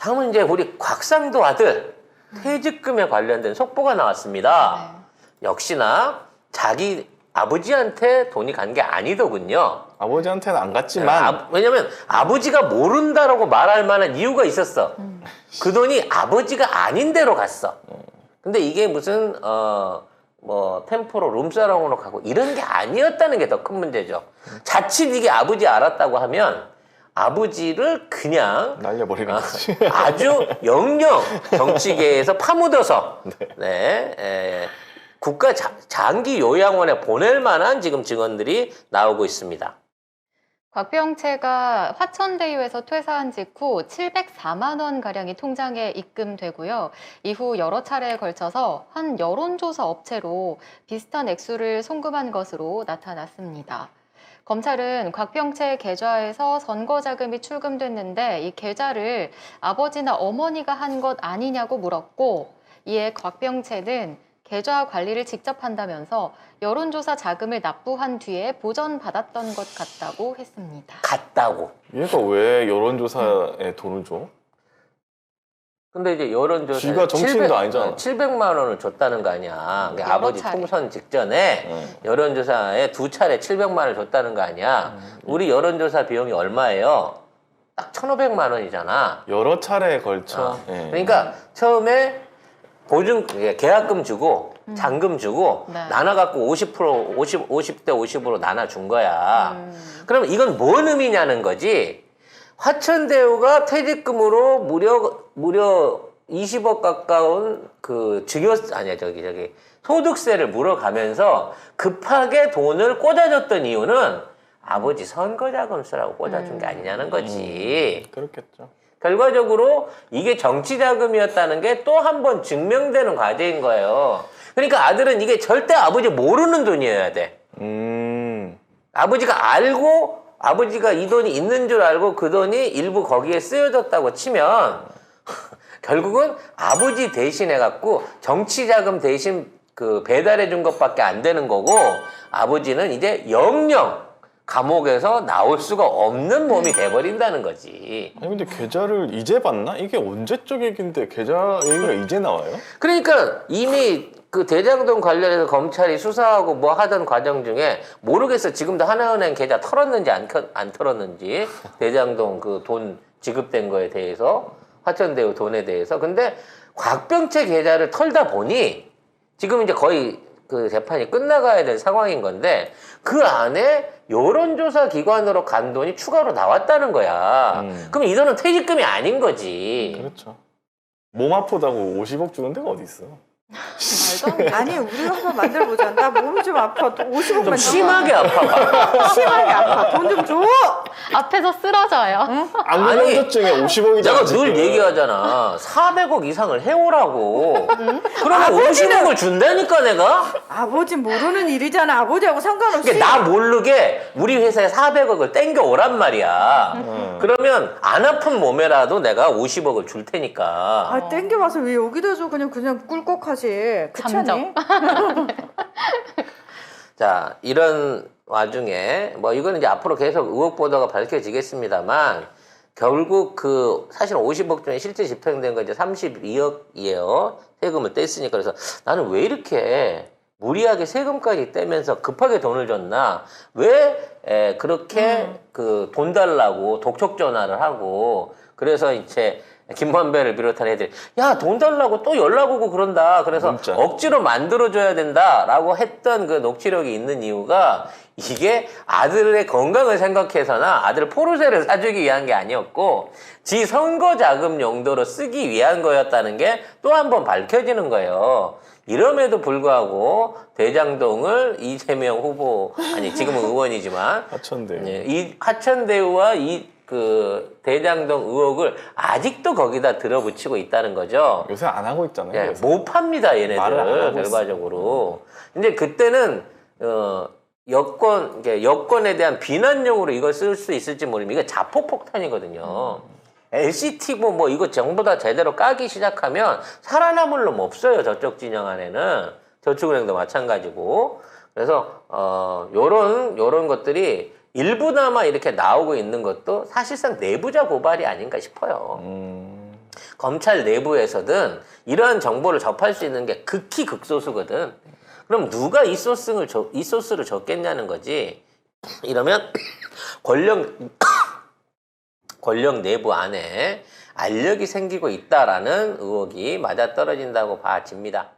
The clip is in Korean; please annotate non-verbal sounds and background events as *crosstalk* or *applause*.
다음은 이제 우리 곽상도 아들 퇴직금에 관련된 속보가 나왔습니다. 네. 역시나 자기 아버지한테 돈이 간 게 아니더군요. 아버지한테는 안 갔지만 아, 왜냐면 아버지가 모른다라고 말할 만한 이유가 있었어. 음. 그 돈이 아버지가 아닌 데로 갔어. 근데 이게 무슨 어 뭐 템포로 룸사롱으로 가고 이런 게 아니었다는 게 더 큰 문제죠. 자칫 이게 아버지 알았다고 하면 아버지를 그냥 날려버리는 거지. *laughs* 아주 영영 정치계에서 파묻어서 네, 에, 국가 자- 장기 요양원에 보낼 만한 지금 증언들이 나오고 있습니다. 곽병채가 화천대유에서 퇴사한 직후 704만 원 가량이 통장에 입금되고요. 이후 여러 차례에 걸쳐서 한 여론조사 업체로 비슷한 액수를 송금한 것으로 나타났습니다. 검찰은 곽병채 계좌에서 선거 자금이 출금됐는데 이 계좌를 아버지나 어머니가 한 것 아니냐고 물었고 이에 곽병채는 계좌 관리를 직접 한다면서 여론조사 자금을 납부한 뒤에 보전받았던 것 같다고 했습니다. 같다고. 얘가 왜 여론조사에 돈을 줘? 근데 이제 여론조사 지가 정치인도 아니잖아. 700만 원을 줬다는 거 아니야. 그러니까 여러 아버지 차례. 총선 직전에 응. 여론조사에 두 차례 700만 원을 줬다는 거 아니야. 음. 우리 여론조사 비용이 얼마예요? 딱 1,500만 원이잖아. 여러 차례에 걸쳐. 어. 예. 그러니까 처음에 보증 예, 계약금 주고 잔금 주고 네. 나눠 갖고 50% 50 50대 50으로 나눠 준 거야. 음. 그럼 이건 뭔 의미냐는 거지. 화천대유가 퇴직금으로 무려 무려 20억 가까운 그 증여 아니야 저기 저기 소득세를 물어가면서 급하게 돈을 꽂아줬던 이유는 아버지 선거자금 쓰라고 꽂아준 게 아니냐는 거지. 그렇겠죠. 결과적으로 이게 정치 자금이었다는 게 또 한 번 증명되는 과제인 거예요. 그러니까 아들은 이게 절대 아버지 모르는 돈이어야 돼. 음. 아버지가 알고 아버지가 이 돈이 있는 줄 알고 그 돈이 일부 거기에 쓰여졌다고 치면 *laughs* 결국은 아버지 대신해 갖고 정치 자금 대신 그 배달해 준 것밖에 안 되는 거고 아버지는 이제 영영 감옥에서 나올 수가 없는 몸이 돼 버린다는 거지. 아니 근데 계좌를 이제 봤나? 이게 언제적 얘기인데 계좌 얘기가 이제 나와요? 그러니까 이미 그 대장동 관련해서 검찰이 수사하고 뭐 하던 과정 중에 모르겠어 지금도 하나은행 계좌 털었는지 안, 켜- 안 털었는지 대장동 그 돈 지급된 거에 대해서 화천대유 돈에 대해서 근데 곽병채 계좌를 털다 보니 지금 이제 거의 그 재판이 끝나가야 될 상황인 건데 그 안에 여론조사 기관으로 간 돈이 추가로 나왔다는 거야. 음. 그럼 이 돈은 퇴직금이 아닌 거지. 그렇죠. 몸 아프다고 50억 주는 데가 어디 있어? 아니 우리 한번 만들어보자. 나 몸이 좀 아파. 또 50억만 좀 심하게 아파. 심하게 아파. 돈 좀 줘. 앞에서 쓰러져요. 안면허증에 50억이잖아. 내가 늘 얘기하잖아. 400억 이상을 해오라고. 그러면 50억을 준다니까 내가? 아버지 모르는 일이잖아. 아버지하고 상관없이. 그러니까 나 모르게 우리 회사에 400억을 땡겨 오란 말이야. 음. 그러면 안 아픈 몸에라도 내가 50억을 줄 테니까. 아 땡겨와서 왜 여기다 줘? 그냥 그냥 꿀꺽하지. 않니? *laughs* 자, 이런 와중에 뭐 이거는 이제 앞으로 계속 의혹 보도가 밝혀지겠습니다만 결국 그 사실 50억 중에 실제 집행된 건 이제 32억이에요. 세금을 뗐으니까 그래서 나는 왜 이렇게 무리하게 세금까지 떼면서 급하게 돈을 줬나? 왜 에, 그렇게 그돈 달라고 독촉 전화를 하고 그래서 이제 김만배를 비롯한 애들이 야돈 달라고 또 연락 오고 그런다. 그래서 문자. 억지로 만들어줘야 된다라고 했던 그 녹취록이 있는 이유가 이게 아들의 건강을 생각해서나 아들 포르쉐를 사주기 위한 게 아니었고 지 선거 자금 용도로 쓰기 위한 거였다는 게 또 한 번 밝혀지는 거예요. 이럼에도 불구하고 대장동을 이재명 후보 아니 지금은 의원이지만 *laughs* 하천대. 예, 이 하천대유와 이 그 대장동 의혹을 아직도 거기다 들어붙이고 있다는 거죠. 요새 안 하고 있잖아요. 예. 못 팝니다 말을 안 얘네들 하고 결과적으로. 근데 그때는 어 여권 여권에 대한 비난용으로 이걸 쓸 수 있을지 모르면 이거 자폭 폭탄이거든요. LCT 뭐, 뭐 이거 전부 다 제대로 까기 시작하면 살아남을 놈 없어요 저쪽 진영 안에는 저축은행도 마찬가지고 그래서 어 요런 요런 것들이 일부나마 이렇게 나오고 있는 것도 사실상 내부자 고발이 아닌가 싶어요. 음. 검찰 내부에서든 이러한 정보를 접할 수 있는 게 극히 극소수거든. 그럼 누가 이 소스를 줬- 이 소스를 줬겠냐는 거지. 이러면 *coughs* 권력 *coughs* 권력 내부 안에 알력이 생기고 있다라는 의혹이 맞아 떨어진다고 봐집니다.